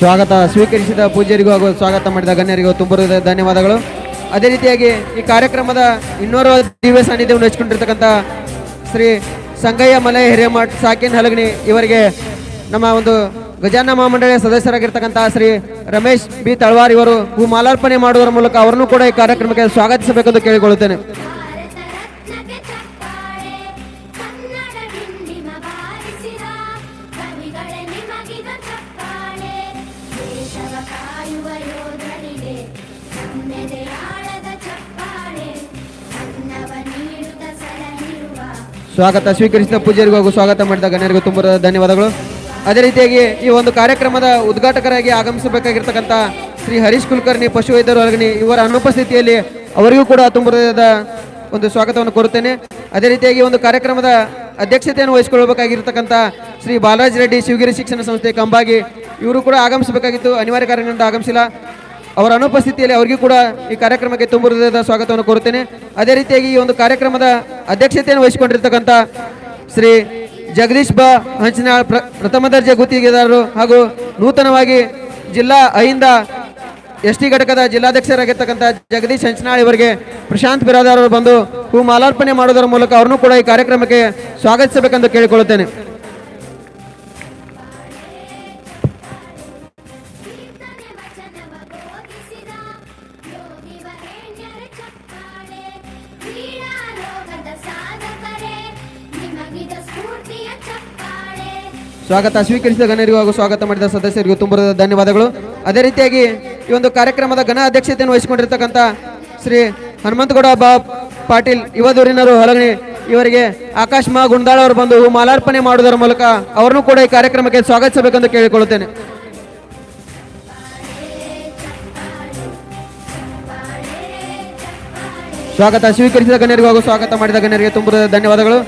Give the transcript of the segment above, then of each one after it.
ಸ್ವಾಗತ ಸ್ವೀಕರಿಸಿದ ಪೂಜ್ಯರಿಗೂ ಹಾಗೂ ಸ್ವಾಗತ ಮಾಡಿದ ಗಣ್ಯರಿಗೂ ತುಂಬ ಧನ್ಯವಾದಗಳು. ಅದೇ ರೀತಿಯಾಗಿ ಈ ಕಾರ್ಯಕ್ರಮದ ಇನ್ನೂರ ದಿವ್ಯ ಸಾನ್ನಿಧ್ಯವನ್ನು ಹಚ್ಕೊಂಡಿರ್ತಕ್ಕಂಥ ಶ್ರೀ ಸಂಗಯ್ಯ ಮಲೆ ಹಿರೇಮಠ್ ಸಾಕಿನ್ ಹಲಗಣಿ ಇವರಿಗೆ ನಮ್ಮ ಒಂದು ಗಜಾನ ಮಹಾಮಂಡಳಿಯ ಸದಸ್ಯರಾಗಿರ್ತಕ್ಕಂಥ ಶ್ರೀ ರಮೇಶ್ ಬಿ ತಳವಾರ್ ಇವರು ಹೂ ಮಾಲಾರ್ಪಣೆ ಮಾಡುವುದರ ಮೂಲಕ ಅವರನ್ನು ಕೂಡ ಈ ಕಾರ್ಯಕ್ರಮಕ್ಕೆ ಸ್ವಾಗತಿಸಬೇಕೆಂದು ಕೇಳಿಕೊಳ್ಳುತ್ತೇನೆ. ಸ್ವಾಗತ ಸ್ವೀಕರಿಸಿದ ಪೂಜ್ಯರಿಗೂ ಹಾಗೂ ಸ್ವಾಗತ ಮಾಡಿದ ಗಣ್ಯರಿಗೂ ತುಂಬ ಧನ್ಯವಾದಗಳು. ಅದೇ ರೀತಿಯಾಗಿ ಈ ಒಂದು ಕಾರ್ಯಕ್ರಮದ ಉದ್ಘಾಟಕರಾಗಿ ಆಗಮಿಸಬೇಕಾಗಿರ್ತಕ್ಕಂಥ ಶ್ರೀ ಹರೀಶ್ ಕುಲಕರ್ಣಿ, ಪಶುವೈದ್ಯರು ಹೊರಗಣಿ ಇವರ ಅನುಪಸ್ಥಿತಿಯಲ್ಲಿ ಅವರಿಗೂ ಕೂಡ ತುಂಬ ಒಂದು ಸ್ವಾಗತವನ್ನು ಕೋರುತ್ತೇನೆ ಅದೇ ರೀತಿಯಾಗಿ ಒಂದು ಕಾರ್ಯಕ್ರಮದ ಅಧ್ಯಕ್ಷತೆಯನ್ನು ವಹಿಸಿಕೊಳ್ಳಬೇಕಾಗಿರ್ತಕ್ಕಂಥ ಶ್ರೀ ಬಾಲರಾಜ್ ರೆಡ್ಡಿ ಶಿವಗಿರಿ ಶಿಕ್ಷಣ ಸಂಸ್ಥೆ ಕಂಬಾಗಿ ಇವರು ಕೂಡ ಆಗಮಿಸಬೇಕಾಗಿತ್ತು. ಅನಿವಾರ್ಯ ಕಾರಣದಿಂದ ಆಗಮಿಸಿಲ್ಲ. ಅವರ ಅನುಪಸ್ಥಿತಿಯಲ್ಲಿ ಅವರಿಗೂ ಕೂಡ ಈ ಕಾರ್ಯಕ್ರಮಕ್ಕೆ ತುಂಬ ಹೃದಯದ ಸ್ವಾಗತವನ್ನು ಕೋರುತ್ತೇನೆ. ಅದೇ ರೀತಿಯಾಗಿ ಈ ಒಂದು ಕಾರ್ಯಕ್ರಮದ ಅಧ್ಯಕ್ಷತೆಯನ್ನು ವಹಿಸಿಕೊಂಡಿರ್ತಕ್ಕಂಥ ಶ್ರೀ ಜಗದೀಶ್ ಬಾ ಹಂಚನಾಳ್ ಪ್ರ, ಪ್ರಥಮ ದರ್ಜೆ ಗುತ್ತಿಗೆದಾರರು ಹಾಗೂ ನೂತನವಾಗಿ ಜಿಲ್ಲಾ ಐಂದ ಎಸ್ ಟಿ ಘಟಕದ ಜಿಲ್ಲಾಧ್ಯಕ್ಷರಾಗಿರ್ತಕ್ಕಂಥ ಜಗದೀಶ್ ಹಂಚನಾಳ್ ಇವರಿಗೆ ಪ್ರಶಾಂತ್ ಬಿರಾದಾರ್ ಅವರು ಬಂದು ಹೂ ಮಾಲಾರ್ಪಣೆ ಮಾಡುವುದರ ಮೂಲಕ ಅವ್ರನ್ನೂ ಕೂಡ ಈ ಕಾರ್ಯಕ್ರಮಕ್ಕೆ ಸ್ವಾಗತಿಸಬೇಕೆಂದು ಕೇಳಿಕೊಳ್ಳುತ್ತೇನೆ. ಸ್ವಾಗತ ಸ್ವೀಕರಿಸಿದ ಗಣ್ಯರಿಗೂ ಹಾಗೂ ಸ್ವಾಗತ ಮಾಡಿದ ಸದಸ್ಯರಿಗೂ ತುಂಬ ಧನ್ಯವಾದಗಳು. ಅದೇ ರೀತಿಯಾಗಿ ಈ ಒಂದು ಕಾರ್ಯಕ್ರಮದ ಘನ ಅಧ್ಯಕ್ಷತೆಯನ್ನು ವಹಿಸಿಕೊಂಡಿರ್ತಕ್ಕಂಥ ಶ್ರೀ ಹನುಮಂತಗೌಡ ಬಾಬ್ ಪಾಟೀಲ್ ಯುವದೂರಿನರು ಹೊಲಗಣಿ ಇವರಿಗೆ ಆಕಾಶ್ ಮಾ ಗುಂಡಾಳ ಅವರು ಬಂದು ಮಾಲಾರ್ಪಣೆ ಮಾಡುವುದರ ಮೂಲಕ ಅವರನ್ನು ಕೂಡ ಈ ಕಾರ್ಯಕ್ರಮಕ್ಕೆ ಸ್ವಾಗತಿಸಬೇಕೆಂದು ಕೇಳಿಕೊಳ್ಳುತ್ತೇನೆ. ಸ್ವಾಗತ ಸ್ವೀಕರಿಸಿದ ಗಣ್ಯರಿಗೂ ಹಾಗೂ ಸ್ವಾಗತ ಮಾಡಿದ ಗಣ್ಯರಿಗೆ ತುಂಬ ಧನ್ಯವಾದಗಳು.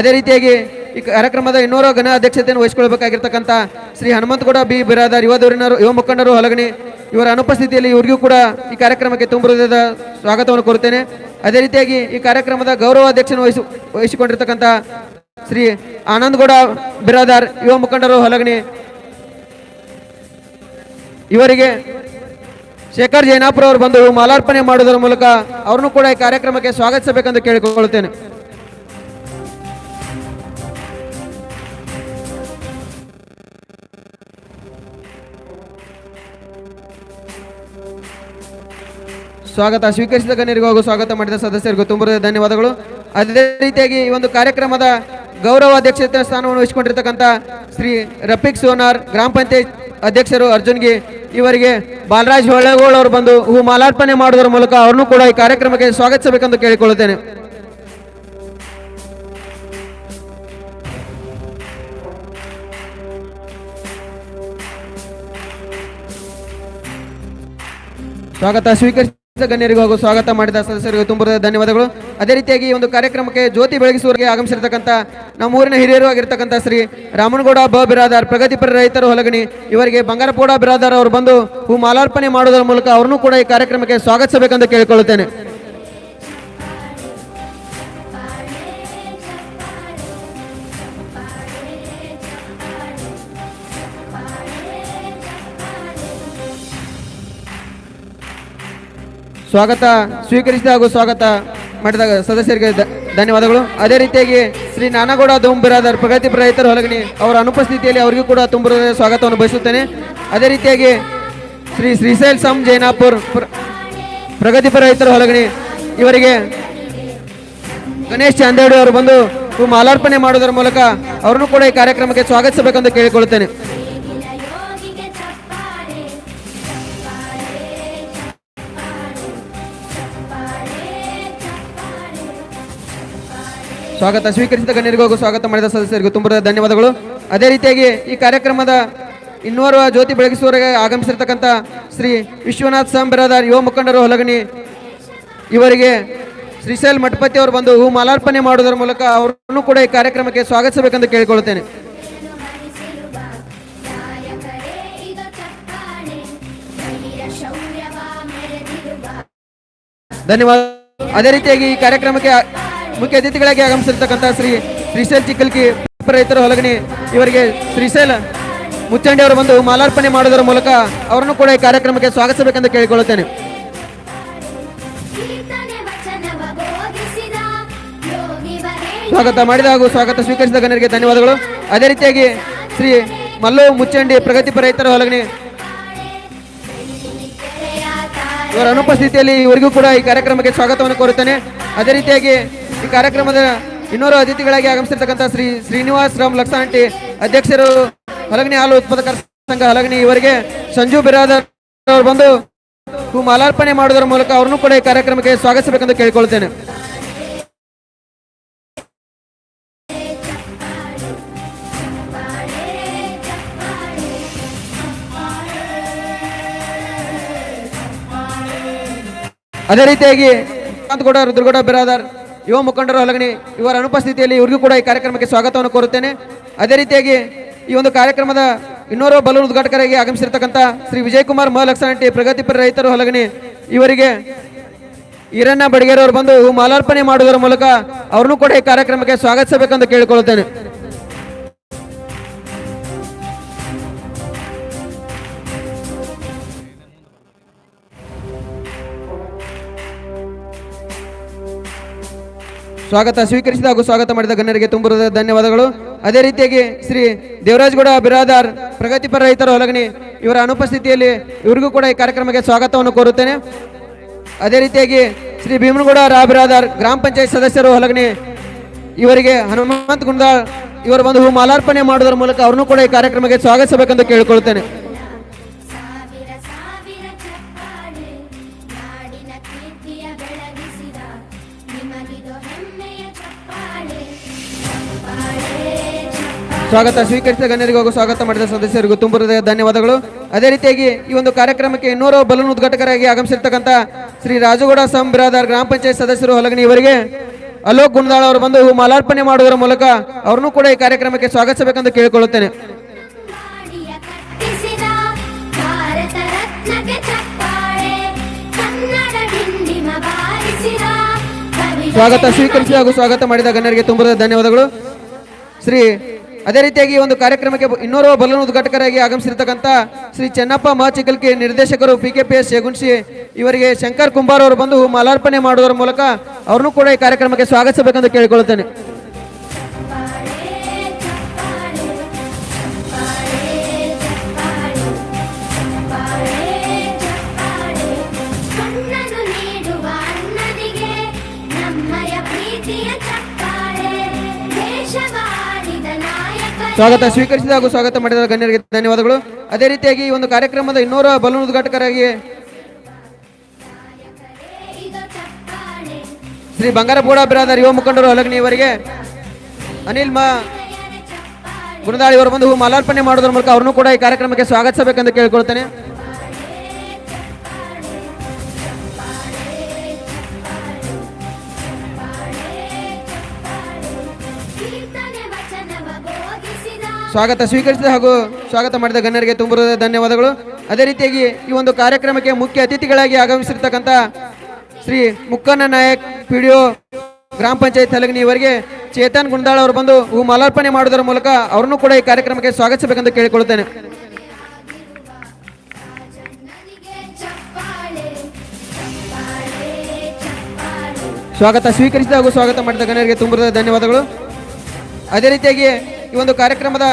ಅದೇ ರೀತಿಯಾಗಿ ಈ ಕಾರ್ಯಕ್ರಮದ ಇನ್ನೂರ ಘನ ಅಧ್ಯಕ್ಷತೆಯನ್ನು ವಹಿಸಿಕೊಳ್ಳಬೇಕಾಗಿರ್ತಕ್ಕಂಥ ಶ್ರೀ ಹನುಮಂತಗೌಡ ಬಿ. ಬಿರಾದಾರ್ ಯುವದೂರಿನರು ಯುವ ಮುಖಂಡರು, ಹಲಗಣಿ, ಇವರ ಅನುಪಸ್ಥಿತಿಯಲ್ಲಿ ಇವರಿಗೂ ಕೂಡ ಈ ಕಾರ್ಯಕ್ರಮಕ್ಕೆ ತುಂಬ ಹೃದಯದ ಸ್ವಾಗತವನ್ನು ಕೋರುತ್ತೇನೆ. ಅದೇ ರೀತಿಯಾಗಿ ಈ ಕಾರ್ಯಕ್ರಮದ ಗೌರವ ಅಧ್ಯಕ್ಷನ ವಹಿಸಿ, ವಹಿಸಿಕೊಂಡಿರ್ತಕ್ಕಂಥ ಶ್ರೀ ಆನಂದಗೌಡ ಬಿರಾದಾರ್, ಯುವ ಮುಖಂಡರು, ಹಲಗಣಿ, ಇವರಿಗೆ ಶೇಖರ್ ಜೈನಾಪುರ ಅವರು ಬಂದು ಮಾಲಾರ್ಪಣೆ ಮಾಡುವುದರ ಮೂಲಕ ಅವರನ್ನು ಕೂಡ ಈ ಕಾರ್ಯಕ್ರಮಕ್ಕೆ ಸ್ವಾಗತಿಸಬೇಕೆಂದು ಕೇಳಿಕೊಳ್ಳುತ್ತೇನೆ. ಸ್ವಾಗತ ಸ್ವೀಕರಿಸಿದ ಗಣ್ಯರಿಗೂ ಹಾಗೂ ಸ್ವಾಗತ ಮಾಡಿದ ಸದಸ್ಯರಿಗೂ ತುಂಬ ಧನ್ಯವಾದಗಳು. ಅದೇ ರೀತಿಯಾಗಿ ಈ ಒಂದು ಕಾರ್ಯಕ್ರಮದ ಗೌರವ ಅಧ್ಯಕ್ಷತೆ ಸ್ಥಾನವನ್ನು ವಹಿಸಿಕೊಂಡಿರ್ತಕ್ಕಂಥ ಶ್ರೀ ರಫೀಕ್ ಸೋನಾರ್, ಗ್ರಾಮ ಪಂಚಾಯತ್ ಅಧ್ಯಕ್ಷರು ಅರ್ಜುನ್ಗೆ, ಇವರಿಗೆ ಬಾಲರಾಜ್ ಹೊಳೆಗೋಳ್ ಅವರು ಬಂದು ಹೂ ಮಾಲಾರ್ಪಣೆ ಮಾಡುವುದರ ಮೂಲಕ ಅವರನ್ನು ಕೂಡ ಈ ಕಾರ್ಯಕ್ರಮಕ್ಕೆ ಸ್ವಾಗತಿಸಬೇಕೆಂದು ಕೇಳಿಕೊಳ್ಳುತ್ತೇನೆ. ಸ್ವಾಗತ ಸ್ವೀಕರಿಸಿದ ಗಣ್ಯರಿಗೂ ಹಾಗೂ ಸ್ವಾಗತ ಮಾಡಿದ ಸದಸ್ಯರಿಗೆ ತುಂಬ ಧನ್ಯವಾದಗಳು. ಅದೇ ರೀತಿಯಾಗಿ ಈ ಒಂದು ಕಾರ್ಯಕ್ರಮಕ್ಕೆ ಜ್ಯೋತಿ ಬೆಳಗಿಸುವವರಿಗೆ ಆಗಮಿಸಿರ್ತಕ್ಕಂಥ ನಮ್ಮ ಊರಿನ ಹಿರಿಯರು ಆಗಿರ್ತಕ್ಕಂಥ ಶ್ರೀ ರಾಮನಗೌಡ ಬ ಬಿರಾದಾರ್ ಪ್ರಗತಿಪರ ರೈತರು ಹೊಲಗಣಿ, ಇವರಿಗೆ ಬಂಗಾರಪೌಡ ಬಿರಾದಾರ್ ಅವರು ಬಂದು ಹೂ ಮಾಲಾರ್ಪಣೆ ಮಾಡುವುದರ ಮೂಲಕ ಅವರನ್ನು ಕೂಡ ಈ ಕಾರ್ಯಕ್ರಮಕ್ಕೆ ಸ್ವಾಗತಿಸಬೇಕೆಂದು ಕೇಳಿಕೊಳ್ಳುತ್ತೇನೆ. ಸ್ವಾಗತ, ಸ್ವೀಕರಿಸಿದ ಹಾಗೂ ಸ್ವಾಗತ ಮಾಡಿದ ಸದಸ್ಯರಿಗೆ ಧನ್ಯವಾದಗಳು. ಅದೇ ರೀತಿಯಾಗಿ ಶ್ರೀ ನಾನಗೌಡ ದುಂಬಿರಾದರ್ ಪ್ರಗತಿಪರ ರೈತರ ಹೊಲಗಣಿ ಅವರ ಅನುಪಸ್ಥಿತಿಯಲ್ಲಿ ಅವರಿಗೂ ಕೂಡ ತುಂಬ ಹೃದಯದ ಸ್ವಾಗತವನ್ನು ಬಯಸುತ್ತೇನೆ. ಅದೇ ರೀತಿಯಾಗಿ ಶ್ರೀ ಶ್ರೀಶೈಲ್ ಸಂ ಜೈನಾಪುರ್ ಪ್ರ- ಪ್ರಗತಿಪರ ರೈತರ ಹೊಲಗಣಿ ಇವರಿಗೆ ಗಣೇಶ್ ಚಂದೇಡಿ ಅವರು ಬಂದು ಮಾಲಾರ್ಪಣೆ ಮಾಡುವುದರ ಮೂಲಕ ಅವರನ್ನು ಕೂಡ ಈ ಕಾರ್ಯಕ್ರಮಕ್ಕೆ ಸ್ವಾಗತಿಸಬೇಕೆಂದು ಕೇಳಿಕೊಳ್ಳುತ್ತೇನೆ. ಸ್ವಾಗತ. ಸ್ವೀಕರಿಸಿದ ಗಣ್ಯರಿಗೂ ಸ್ವಾಗತ ಮಾಡಿದ ಸದಸ್ಯರಿಗೂ ತುಂಬ ಧನ್ಯವಾದಗಳು. ಅದೇ ರೀತಿಯಾಗಿ ಈ ಕಾರ್ಯಕ್ರಮದ ಇನ್ನೋರ್ವ ಜ್ಯೋತಿ ಬೆಳಗಿಸುವವರೆಗೆ ಆಗಮಿಸಿರ್ತಕ್ಕಂಥ ಶ್ರೀ ವಿಶ್ವನಾಥ್ ಸಾಂ ಬಿರಾದಾರ್ ಯುವ ಮುಖಂಡರು ಹೊಲಗಣಿ ಇವರಿಗೆ ಶ್ರೀಶೈಲ್ ಮಠಪತಿ ಅವರು ಬಂದು ಹೂ ಮಾಲಾರ್ಪಣೆ ಮಾಡುವುದರ ಮೂಲಕ ಅವರನ್ನು ಕೂಡ ಈ ಕಾರ್ಯಕ್ರಮಕ್ಕೆ ಸ್ವಾಗತಿಸಬೇಕೆಂದು ಕೇಳಿಕೊಳ್ಳುತ್ತೇನೆ. ಧನ್ಯವಾದ. ಅದೇ ರೀತಿಯಾಗಿ ಈ ಕಾರ್ಯಕ್ರಮಕ್ಕೆ ಮುಖ್ಯ ಅತಿಥಿಗಳಾಗಿ ಆಗಮಿಸಿರ್ತಕ್ಕಂಥ ಶ್ರೀ ಶ್ರೀಶೈಲ್ ಚಿಕ್ಕಲ್ಕಿ ರೈತರ ಹೊಲಗಣಿ ಇವರಿಗೆ ಶ್ರೀಶೈಲ ಮುಚ್ಚಂಡಿ ಅವರು ಬಂದು ಮಾಲಾರ್ಪಣೆ ಮಾಡುವುದರ ಮೂಲಕ ಅವರನ್ನು ಕೂಡ ಈ ಕಾರ್ಯಕ್ರಮಕ್ಕೆ ಸ್ವಾಗತಿಸಬೇಕೆಂದು ಕೇಳಿಕೊಳ್ಳುತ್ತೇನೆ ಸ್ವಾಗತ ಮಾಡಿದ ಹಾಗೂ ಸ್ವಾಗತ ಸ್ವೀಕರಿಸಿದ ಗಣ್ಯರಿಗೆ ಧನ್ಯವಾದಗಳು ಅದೇ ರೀತಿಯಾಗಿ ಶ್ರೀ ಮಲ್ಲು ಮುಚ್ಚಂಡಿ ಪ್ರಗತಿಪರ ರೈತರ ಹೊಲಗಣಿ ಇವರ ಅನುಪಸ್ಥಿತಿಯಲ್ಲಿ ಇವರಿಗೂ ಕೂಡ ಈ ಕಾರ್ಯಕ್ರಮಕ್ಕೆ ಸ್ವಾಗತವನ್ನು ಕೋರುತ್ತೇನೆ ಅದೇ ರೀತಿಯಾಗಿ ಈ ಕಾರ್ಯಕ್ರಮದ ಇನ್ನೂರು ಅತಿಥಿಗಳಾಗಿ ಆಗಮಿಸಿರ್ತಕ್ಕಂಥ ಶ್ರೀ ಶ್ರೀನಿವಾಸ್ ರಾಮ್ ಲಕ್ಸಾಂಟಿ ಅಧ್ಯಕ್ಷರು, ಹಲಗಣಿ ಹಾಲು ಉತ್ಪಾದಕರ ಸಂಘ, ಹಲಗಣಿ ಇವರಿಗೆ ಸಂಜು ಬಿರಾದರ್ ಅವರು ಬಂದು ಹೂ ಮಾಲಾರ್ಪಣೆ ಮಾಡುವುದರ ಮೂಲಕ ಅವರನ್ನು ಕೂಡ ಈ ಕಾರ್ಯಕ್ರಮಕ್ಕೆ ಸ್ವಾಗತಿಸಬೇಕೆಂದು ಕೇಳಿಕೊಳ್ಳುತ್ತೇನೆ. ಅದೇ ರೀತಿಯಾಗಿ ರುದ್ರಗೌಡ, ಬಿರಾದರ್ ಯುವ ಮುಖಂಡರು ಹಲಗಣಿ, ಇವರ ಅನುಪಸ್ಥಿತಿಯಲ್ಲಿ ಇವರಿಗೂ ಕೂಡ ಈ ಕಾರ್ಯಕ್ರಮಕ್ಕೆ ಸ್ವಾಗತವನ್ನು ಕೋರುತ್ತೇನೆ. ಅದೇ ರೀತಿಯಾಗಿ ಈ ಒಂದು ಕಾರ್ಯಕ್ರಮದ ಇನ್ನೋರ್ವ ಬಲೂನ್ ಉದ್ಘಾಟಕರಾಗಿ ಆಗಮಿಸಿರ್ತಕ್ಕಂಥ ಶ್ರೀ ವಿಜಯಕುಮಾರ್ ಮಹಾಲಕ್ಷ್ಮಿ ಪ್ರಗತಿಪರ ರೈತರು ಹಲಗಣಿ, ಇವರಿಗೆ ಈರಣ್ಣ ಬಡಗೇರವರು ಬಂದು ಮಾಲಾರ್ಪಣೆ ಮಾಡುವುದರ ಮೂಲಕ ಅವ್ರನ್ನೂ ಕೂಡ ಈ ಕಾರ್ಯಕ್ರಮಕ್ಕೆ ಸ್ವಾಗತಿಸಬೇಕೆಂದು ಕೇಳಿಕೊಳ್ಳುತ್ತೇನೆ. ಸ್ವಾಗತ ಸ್ವೀಕರಿಸಿದ ಹಾಗೂ ಸ್ವಾಗತ ಮಾಡಿದ ಗಣ್ಯರಿಗೆ ತುಂಬ ಧನ್ಯವಾದಗಳು. ಅದೇ ರೀತಿಯಾಗಿ ಶ್ರೀ ದೇವರಾಜಗೌಡ ಬಿರಾದಾರ್ ಪ್ರಗತಿಪರ ರೈತರ ಹೊಲಗಣಿ ಇವರ ಅನುಪಸ್ಥಿತಿಯಲ್ಲಿ ಇವರಿಗೂ ಕೂಡ ಈ ಕಾರ್ಯಕ್ರಮಕ್ಕೆ ಸ್ವಾಗತವನ್ನು ಕೋರುತ್ತೇನೆ. ಅದೇ ರೀತಿಯಾಗಿ ಶ್ರೀ ಭೀಮನಗೌಡ ರಾ ಬಿರಾದಾರ್, ಗ್ರಾಮ ಪಂಚಾಯತ್ ಸದಸ್ಯರು ಹೊಲಗಣಿ ಇವರಿಗೆ ಹನುಮಂತ ಗುಂಡಾಳ್ ಇವರು ಬಂದು ಹೂ ಮಾಲಾರ್ಪಣೆ ಮಾಡುವುದರ ಮೂಲಕ ಅವ್ರನ್ನೂ ಕೂಡ ಈ ಕಾರ್ಯಕ್ರಮಕ್ಕೆ ಸ್ವಾಗತಿಸಬೇಕೆಂದು ಕೇಳಿಕೊಳ್ಳುತ್ತೇನೆ ಸ್ವಾಗತ. ಸ್ವೀಕರಿಸಿದ ಗಣ್ಯರಿಗೂ ಹಾಗೂ ಸ್ವಾಗತ ಮಾಡಿದ ಸದಸ್ಯರಿಗೂ ತುಂಬ ಧನ್ಯವಾದಗಳು. ಅದೇ ರೀತಿಯಾಗಿ ಈ ಒಂದು ಕಾರ್ಯಕ್ರಮಕ್ಕೆ ಇನ್ನೂರು ಬಲೂನ್ ಉದ್ಘಾಟಕರಾಗಿ ಆಗಮಿಸಿರ್ತಕ್ಕಂಥ ಶ್ರೀ ರಾಜಗೌಡ ಸಂ ಬಿರಾದಾರ್ ಗ್ರಾಮ ಪಂಚಾಯತ್ ಸದಸ್ಯರು ಹೊಲಗಣಿ ಇವರಿಗೆ ಅಲೋಕ್ ಗುಣದಾಳ್ ಅವರು ಬಂದು ಹೂ ಮಾಲಾರ್ಪಣೆ ಮಾಡುವುದರ ಮೂಲಕ ಅವ್ರನ್ನೂ ಕೂಡ ಈ ಕಾರ್ಯಕ್ರಮಕ್ಕೆ ಸ್ವಾಗತಿಸಬೇಕೆಂದು ಕೇಳಿಕೊಳ್ಳುತ್ತೇನೆ. ಸ್ವಾಗತ. ಸ್ವೀಕರಿಸಿ ಹಾಗೂ ಸ್ವಾಗತ ಮಾಡಿದ ಗಣ್ಯರಿಗೆ ತುಂಬ ಧನ್ಯವಾದಗಳು. ಶ್ರೀ ಅದೇ ರೀತಿಯಾಗಿ ಒಂದು ಕಾರ್ಯಕ್ರಮಕ್ಕೆ ಇನ್ನೂರು ಬಲೂನ್ ಉದ್ಘಾಟಕರಾಗಿ ಆಗಮಿಸಿರ್ತಕ್ಕಂಥ ಶ್ರೀ ಚೆನ್ನಪ್ಪ ಮಾಚಿಕಲ್ಕೆ ನಿರ್ದೇಶಕರು ಪಿ ಕೆ ಪಿ ಎಸ್ ಇವರಿಗೆ ಶಂಕರ್ ಕುಂಬಾರ್ ಅವರು ಬಂದು ಮಾಲಾರ್ಪಣೆ ಮಾಡುವುದರ ಮೂಲಕ ಅವ್ರನ್ನೂ ಕೂಡ ಈ ಕಾರ್ಯಕ್ರಮಕ್ಕೆ ಸ್ವಾಗತಿಸಬೇಕೆಂದು ಕೇಳಿಕೊಳ್ಳುತ್ತೇನೆ. ಸ್ವಾಗತ ಸ್ವೀಕರಿಸಿದ ಹಾಗೂ ಸ್ವಾಗತ ಮಾಡಿದ ಗಣ್ಯರಿಗೆ ಧನ್ಯವಾದಗಳು. ಅದೇ ರೀತಿಯಾಗಿ ಈ ಒಂದು ಕಾರ್ಯಕ್ರಮದ ಇನ್ನೂರ ಬಲೂನ್ ಉದ್ಘಾಟಕರಾಗಿ ಶ್ರೀ ಬಂಗಾರಪೂಡ ಬಿರಾದರ್ ಯುವ ಮುಖಂಡರು ಅಲಗ್ನಿ ಇವರಿಗೆ ಅನಿಲ್ ಮಾ ಗುಣದಾಳಿ ಅವರು ಬಂದು ಮಾಲಾರ್ಪಣೆ ಮಾಡುವುದರ ಮೂಲಕ ಅವ್ರನ್ನೂ ಕೂಡ ಈ ಕಾರ್ಯಕ್ರಮಕ್ಕೆ ಸ್ವಾಗತಿಸಬೇಕೆಂದು ಕೇಳಿಕೊಳ್ತೇನೆ. ಸ್ವಾಗತ ಸ್ವೀಕರಿಸಿದ ಹಾಗೂ ಸ್ವಾಗತ ಮಾಡಿದ ಗಣ್ಯರಿಗೆ ತುಂಬ ಹೃದಯದ ಧನ್ಯವಾದಗಳು. ಅದೇ ರೀತಿಯಾಗಿ ಈ ಒಂದು ಕಾರ್ಯಕ್ರಮಕ್ಕೆ ಮುಖ್ಯ ಅತಿಥಿಗಳಾಗಿ ಆಗಮಿಸಿರ್ತಕ್ಕಂಥ ಶ್ರೀ ಮುಕ್ಕಣ್ಣ ನಾಯಕ್ ಒ ಗ್ರಾಮ ಪಂಚಾಯತ್ ಹಲಗನಿ ಇವರಿಗೆ ಚೇತನ್ ಗುಂಡಾಳ್ ಅವರು ಬಂದು ಹೂ ಮಾಲಾರ್ಪಣೆ ಮಾಡುವುದರ ಮೂಲಕ ಅವರನ್ನು ಕೂಡ ಈ ಕಾರ್ಯಕ್ರಮಕ್ಕೆ ಸ್ವಾಗತಿಸಬೇಕೆಂದು ಕೇಳಿಕೊಳ್ಳುತ್ತೇನೆ. ಸ್ವಾಗತ ಸ್ವೀಕರಿಸಿದ ಹಾಗೂ ಸ್ವಾಗತ ಮಾಡಿದ ಗಣ್ಯರಿಗೆ ತುಂಬ ಹೃದಯದ ಧನ್ಯವಾದಗಳು. ಅದೇ ರೀತಿಯಾಗಿ ಈ ಒಂದು ಕಾರ್ಯಕ್ರಮದ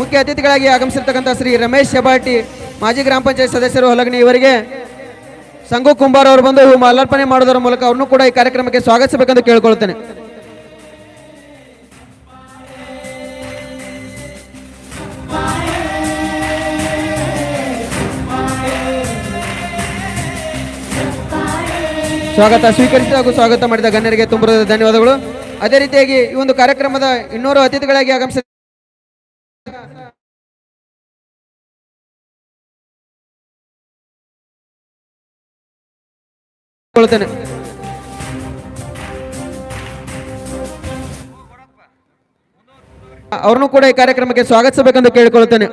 ಮುಖ್ಯ ಅತಿಥಿಗಳಾಗಿ ಆಗಮಿಸಿರ್ತಕ್ಕಂಥ ಶ್ರೀ ರಮೇಶ್ ಶೆಬಾಟಿ ಮಾಜಿ ಗ್ರಾಮ ಪಂಚಾಯತ್ ಸದಸ್ಯರು ಹೊಲಗಣಿ ಇವರಿಗೆ ಸಂಗು ಕುಂಬಾರ್ ಅವರು ಬಂದು ಮಾಲಾರ್ಪಣೆ ಮಾಡೋದರ ಮೂಲಕ ಅವ್ರನ್ನೂ ಕೂಡ ಈ ಕಾರ್ಯಕ್ರಮಕ್ಕೆ ಸ್ವಾಗತಿಸಬೇಕೆಂದು ಕೇಳಿಕೊಳ್ಳುತ್ತೇನೆ. ಸ್ವಾಗತ ಸ್ವೀಕರಿಸಿದ ಹಾಗೂ ಸ್ವಾಗತ ಮಾಡಿದ ಗಣ್ಯರಿಗೆ ತುಂಬ ಧನ್ಯವಾದಗಳು. ಅದೇ ರೀತಿಯಾಗಿ ಈ ಒಂದು ಕಾರ್ಯಕ್ರಮದ ಇನ್ನೂರು ಅತಿಥಿಗಳಾಗಿ ಆಗಮಿಸಿ ಅವ್ರನ್ನೂ ಕೂಡ ಈ ಕಾರ್ಯಕ್ರಮಕ್ಕೆ ಸ್ವಾಗತಿಸಬೇಕೆಂದು ಕೇಳಿಕೊಳ್ಳುತ್ತೇನೆ.